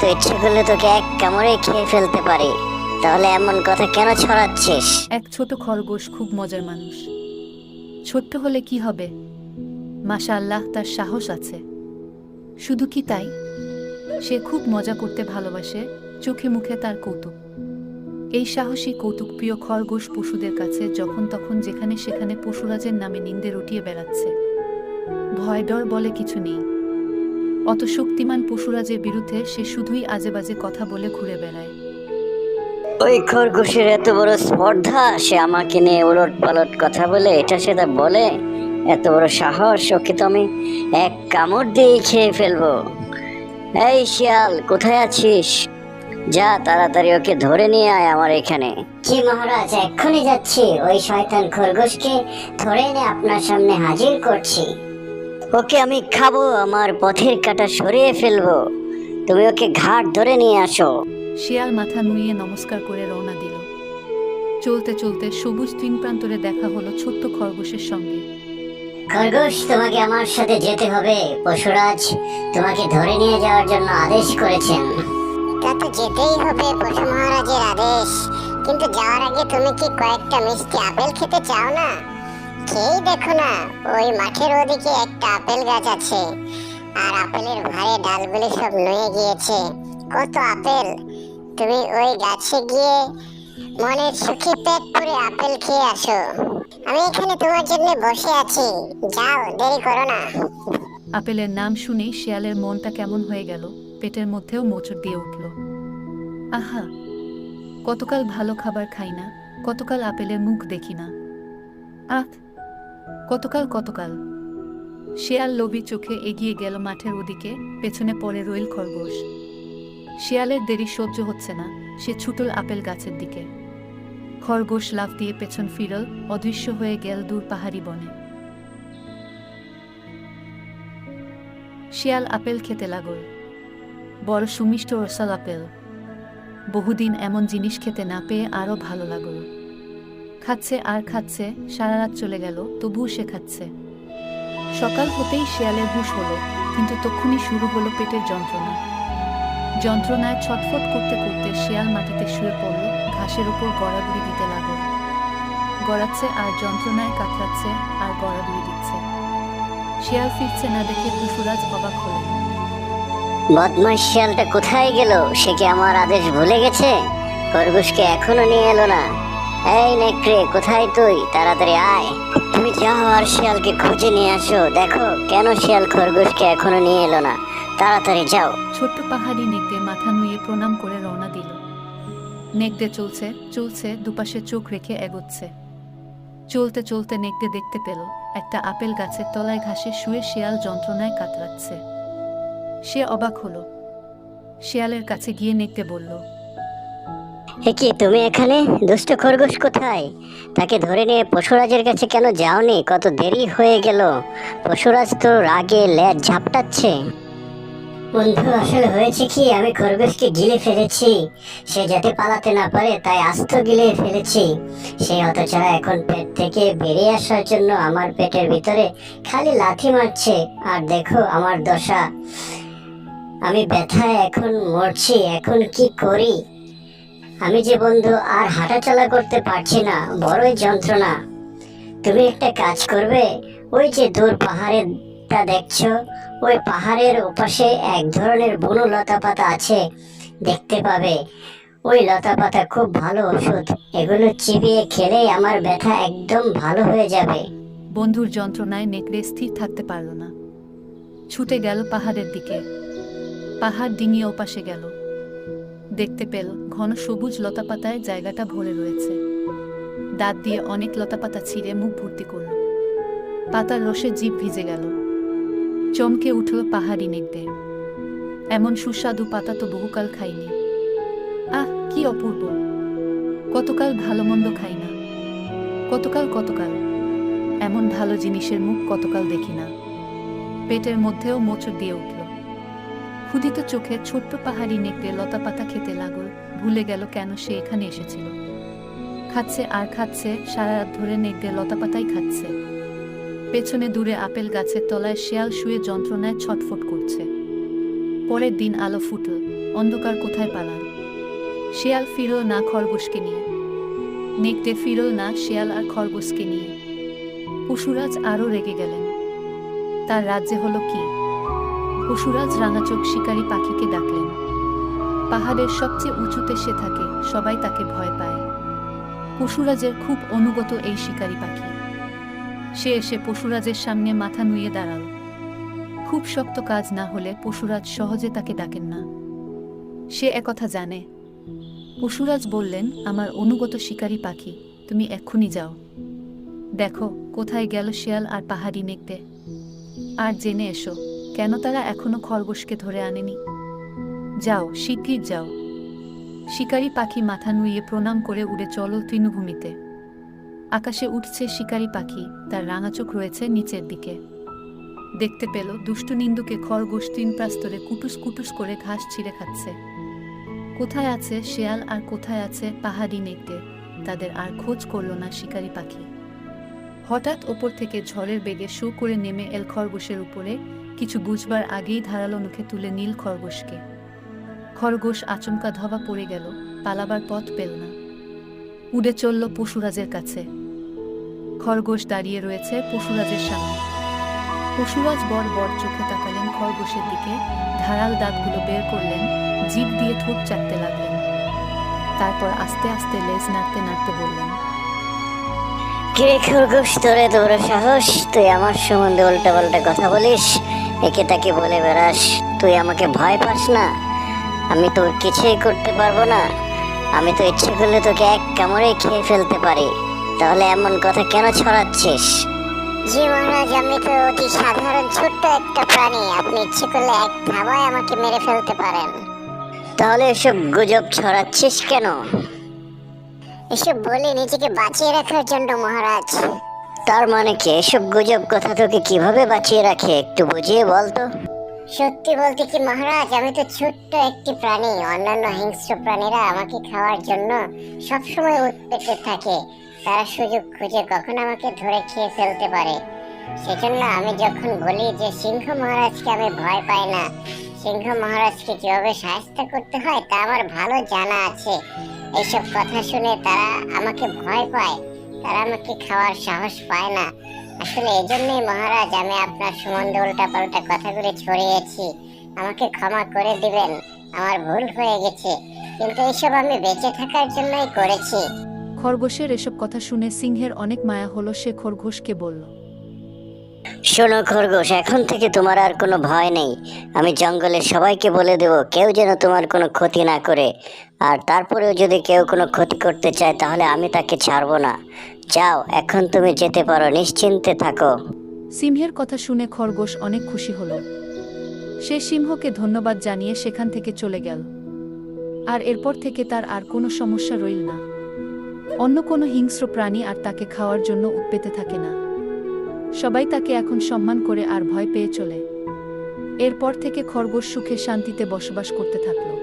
তো ইচ্ছে করলে তোকে এক কামড়ে খেয়ে ফেলতে পারি। তাহলে এমন কথা কেন ছড়াচ্ছিস? এক ছোট খরগোশ খুব মজার মানুষ। ছোট্ট হলে কি হবে? মাশা আল্লাহ তার সাহস আছে। শুধু কি তাই? সে খুব মজা করতে ভালোবাসে, চোখে মুখে তার কৌতুক। এই সাহসী কৌতুকপ্রিয় খরগোশ পশুদের কাছে যখন তখন যেখানে সেখানে পশুরাজের নামে নিন্দে রটিয়ে বেড়াচ্ছে। ভয় ডর বলে কিছু নেই। অত শক্তিমান পশুরাজের বিরুদ্ধে সে শুধুই আজে বাজে কথা বলে ঘুরে বেড়ায়। ওই খরগোশের এত বড় স্পর্ধা সে আমাকে নিয়ে উলট পালট কথা বলে এটা সেটা বলে? এত বড় সাহস ওকে তো আমি এক কামড় দিয়ে খেয়ে ফেলব। এই শিয়াল কোথায় আছিস? যা তাড়াতাড়ি ওকে ধরে নিয়ে আয় আমার এখানে। জি মহারাজ এক্ষুনি যাচ্ছি। ওই শয়তান খরগোশকে ধরে এনে আপনার সামনে হাজির করছি। ওকে আমি খাব আমার পথের কাটা সরিয়ে ফেলব। তুমি ওকে ঘাট ধরে নিয়ে আসো। শিয়াল মাথা নুয়ে নমস্কার করে রওনা দিল। চলতে চলতে সবুজ তিন প্রান্তরে দেখা হলো ছোট্ট খরগোশের সঙ্গে। খরগোশ তোমাকে আমার সাথে যেতে হবে। পশুরাজ তোমাকে ধরে নিয়ে যাওয়ার জন্য আদেশ করেছেন। তা তো যেতেই হবে পশু মহারাজের আদেশ। কিন্তু যাওয়ার আগে তুমি কি কয়েকটা মিষ্টি আপেল খেতে চাও না? খেয়েই দেখো না, ওই মাঠের ওদিকে একটা আপেল গাছ আছে। আর আপেলের ভারে ডালগুলি সব নুয়ে গিয়েছে। কত আপেল! তুমি ওই গাছে গিয়ে মনের সুখে পেট পুরে আপেল খেয়ে আসো। আমি এখানে তোমার জন্য বসে আছি। যাও, দেরি করো না। আপেলের নাম শুনেই শিয়ালের মনটা কেমন হয়ে গেল, পেটের মধ্যেও মোচড় দিয়ে উঠল। আহা! কতকাল ভালো খাবার খাই না, কতকাল আপেলের মুখ দেখি না। আহ! কতকাল কতকাল শিয়াল লোভী চোখে এগিয়ে গেল মাঠের ওদিকে, পেছনে পড়ে রইল খরগোশ। শিয়ালের দেরি সহ্য হচ্ছে না, সে ছুটল আপেল গাছের দিকে। খরগোশ লাফ দিয়ে পেছন ফিরল, অদৃশ্য হয়ে গেল দূর পাহাড়ি বনে। শিয়াল আপেল খেতে লাগল। বড় সুমিষ্ট রসাল আপেল। বহুদিন এমন জিনিস খেতে না পেয়ে আরও ভালো লাগল। খাচ্ছে আর খাচ্ছে, সারা রাত চলে গেল, তবুও সে খাচ্ছে। সকাল হতেই শিয়ালের হুশ হলো, কিন্তু তক্ষুনি শুরু হলো পেটের যন্ত্রণা। যন্ত্রণায় ছটফট করতে করতে শেয়াল মাটিতে শুয়ে পড়ল, ঘাসের উপর গড়াগড়ি দিতে লাগল। গড়াচ্ছে আর যন্ত্রণায় কাতরাচ্ছে আর গড়াগড়ি দিচ্ছে। শিয়াল ফিরছে না দেখে পশুরাজ অবাক হলেন বদমাস শিয়ালটা কোথায় গেল? সে কি আমার আদেশ ভুলে গেছে? খরগোশকে এখনও নিয়ে এলো না। এই নেকড়ে, কোথায় তুই? তাড়াতাড়ি আয়। তুমি যাও আর শিয়ালকে খুঁজে নিয়ে আসো। দেখো, কেন শিয়াল খরগোশকে এখনও নিয়ে এলো না? তাড়াতাড়ি যাও। ছোট্ট পাহাড়ি নেকড়ে মাথা নুয়ে প্রণাম করে রওনা দিল। নেকড়ে চলছে চলছে, দুপাশে চোখ রেখে এগোচ্ছে। চলতে চলতে নেকড়ে দেখতে পেল, একটা আপেল গাছের তলায় ঘাসে শুয়ে শিয়াল যন্ত্রণায় কাতরাচ্ছে। সে অবাক হলো। শিয়ালের কাছে গিয়ে নেকড়ে বলল কি তুমি এখানে? দুষ্ট খরগোশ কোথায়? তাকে ধরে নিয়ে পশুরাজের কাছে কেন যাওনি? কত দেরি হয়ে গেল। পশুরাজ তো রাগে লেজ ঝাপটাচ্ছে। বন্ধু, আসলে হয়েছে কি? আমি খরগোশকে গিলে ফেলেছি। সে যাতে পালাতে না পারে, তাই আস্ত গিলে ফেলেছি। সে অতছাড়া এখন পেট থেকে বেরিয়ে আসার জন্য আমার পেটের ভিতরে খালি লাথি মারছে। আর দেখো আমার দশা। আমি ব্যথায় এখন মরছি। এখন কি করি? আমি যে বন্ধু আর হাঁটাচলা করতে পারছি না, বড়ই যন্ত্রণা। তুমি একটা কাজ করবে, ওই যে দূর পাহাড়েরটা দেখছ, ওই পাহাড়ের ওপাশে এক ধরনের বুনো লতা পাতা আছে, দেখতে পাবে। ওই লতা পাতা খুব ভালো ওষুধ, এগুলো চিবিয়ে খেলেই আমার ব্যথা একদম ভালো হয়ে যাবে। বন্ধুর যন্ত্রণায় নেকড়ে স্থির থাকতে পারল না। ছুটে গেল পাহাড়ের দিকে। পাহাড় ডিঙিয়ে ওপাশে গেল। দেখতে পেল ঘন সবুজ লতাপাতায় জায়গাটা ভরে রয়েছে। দাঁত দিয়ে অনেক লতাপাতা ছিঁড়ে মুখ ভর্তি করল। পাতার রসে জিভ ভিজে গেল। চমকে উঠল পাহাড়ি নেকড়ে। এমন সুস্বাদু পাতা তো বহুকাল খাইনি। আহ, কি অপূর্ব! কতকাল ভালো মন্দ খাই না। কতকাল কতকাল। এমন ভালো জিনিসের মুখ কতকাল দেখি না। পেটের মধ্যেও মোচড় দিয়ে উঠল। ক্ষুদিত চোখে ছোট্ট পাহাড়ি নেকড়ে লতাপাতা খেতে লাগল, ভুলে গেল কেন সে এখানে এসেছিল। খাচ্ছে আর খাচ্ছে, সারা রাত ধরে নেকড়ে লতাপাতাই খাচ্ছে। পেছনে দূরে আপেল গাছের তলায় শেয়াল শুয়ে যন্ত্রণায় ছটফট করছে। পরের দিন আলো ফুটল, অন্ধকার কোথায় পালান শেয়াল ফিরল না খরগোশকে নিয়ে। নেকড়ে ফিরল না শেয়াল আর খরগোশকে নিয়ে। পশুরাজ আরও রেগে গেলেন। তার রাজ্যে হলো কি? পশুরাজ রাঙাচোখ শিকারী পাখিকে ডাকলেন। পাহাড়ের সবচেয়ে উঁচুতে সে থাকে, সবাই তাকে ভয় পায়। পশুরাজের খুব অনুগত এই শিকারী পাখি। সে এসে পশুরাজের সামনে মাথা নুয়ে দাঁড়াল। খুব শক্ত কাজ না হলে পশুরাজ সহজে তাকে ডাকেন না। সে একথা জানে। পশুরাজ বললেন, আমার অনুগত শিকারী পাখি, তুমি এক্ষুনি যাও। দেখো, কোথায় গেল শিয়াল আর পাহাড়ি নেকড়ে আর জেনে এসো। কেন তারা এখনও খরগোশকে ধরে আনেনি? যাও, শিগগির যাও। শিকারী পাখি মাথা নুইয়ে প্রণাম করে উড়ে চলো তৃণভূমিতে। আকাশে উঠছে শিকারী পাখি, তার রাঙা চোখ রয়েছে নিচের দিকে। দেখতে পেল, দুষ্টু নিন্দুকে খরগোশ তিন প্রাস্তরে কুটুস কুটুস করে ঘাস ছিঁড়ে খাচ্ছে। কোথায় আছে শেয়াল আর কোথায় আছে পাহাড়ি নেকড়ে? তাদের আর খোঁজ করল না শিকারী পাখি। হঠাৎ ওপর থেকে ঝড়ের বেগে শো করে নেমে এল খরগোশের উপরে, কিছু বুঝবার আগেই ধারালো মুখে তুলে নীল খরগোশকে। খরগোশ আচমকা ধবা পড়ে গেল, পালাবার পথ পেল না। উড়ে চলল পশুরাজের কাছে। খরগোশ দাঁড়িয়ে রয়েছে পশুরাজের সামনে। পশুরাজ বর বড় চোখে তাকালেন খরগোশের দিকে, ধারাল দাঁতগুলো বের করলেন, জিভ দিয়ে ঠোঁট চাটতে লাগলেন। তারপর আস্তে আস্তে লেজ নাড়তে নাড়তে বললেন কিরে খরগোশ তোরে তোর সাহস? তুই আমার সম্বন্ধে উল্টা পাল্টা কথা বলিস? একে তাকে বলে বেড়াস। তুই আমাকে ভয় পাস না। আমি তোর কিছুই করতে পারব না। আমি তো ইচ্ছে করলে তোকে এক কামড়ে খেয়ে ফেলতে পারি। তাহলে এমন কথা কেন ছড়াচ্ছিস? জি মহারাজ আমি তো অতি সাধারণ ছোট্ট একটা প্রাণী। আপনি ইচ্ছে করলে এক ধাওয়ায় আমাকে মেরে ফেলতে পারেন। তাহলে এসব গুজব ছড়াচ্ছিস কেন? এসব বলে নিজেকে বাঁচিয়ে রাখার জন্য মহারাজ। তার মানে কি? এসব গুজব কথা তোকে কীভাবে বাঁচিয়ে রাখে একটু বুঝিয়ে বলতো সত্যি বলতে কি মহারাজ আমি তো ছোট্ট একটি প্রাণী। অন্যান্য হিংস্র প্রাণীরা আমাকে খাওয়ার জন্য সবসময় উৎপেতে থাকে। তারা সুযোগ খুঁজে কখন আমাকে ধরে খেয়ে ফেলতে পারে। সেজন্য আমি যখন বলি যে সিংহ মহারাজকে আমি ভয় পাই না সিংহ মহারাজকে কীভাবে সাহায্য করতে হয় তা আমার ভালো জানা আছে। এইসব কথা শুনে তারা আমাকে ভয় পায়। তারা আমাকে খাওয়ার সাহস পায় না। আসলে এই জন্যই মহারাজ, আমি আপনার সম্বন্ধে উল্টা পাল্টা কথাগুলি ছড়িয়েছি। আমাকে ক্ষমা করে দিবেন। আমার ভুল হয়ে গেছে। কিন্তু এইসব আমি বেঁচে থাকার জন্যই করেছি। খরগোশের এসব কথা শুনে সিংহের অনেক মায়া হলো, সে খরগোশকে বলল শোনো খরগোশ, এখন থেকে তোমার আর কোনো ভয় নেই। আমি জঙ্গলের সবাইকে বলে দেব, কেউ যেন তোমার কোনো ক্ষতি না করে। আর তারপরেও যদি কেউ কোনো ক্ষতি করতে চায়, তাহলে আমি তাকে ছাড়বো না। যাও, এখন তুমি যেতে পারো, নিশ্চিন্তে থাকো। সিংহের কথা শুনে খরগোশ অনেক খুশি হলো। সে সিংহকে ধন্যবাদ জানিয়ে সেখান থেকে চলে গেল। আর এরপর থেকে তার আর কোনো সমস্যা রইল না। অন্য কোনো হিংস্র প্রাণী আর তাকে খাওয়ার জন্য উৎপেতে থাকে না। সবাই তাকে এখন সম্মান করে আর ভয় পেয়ে চলে। এরপর থেকে খরগোশ সুখে শান্তিতে বসবাস করতে থাকল।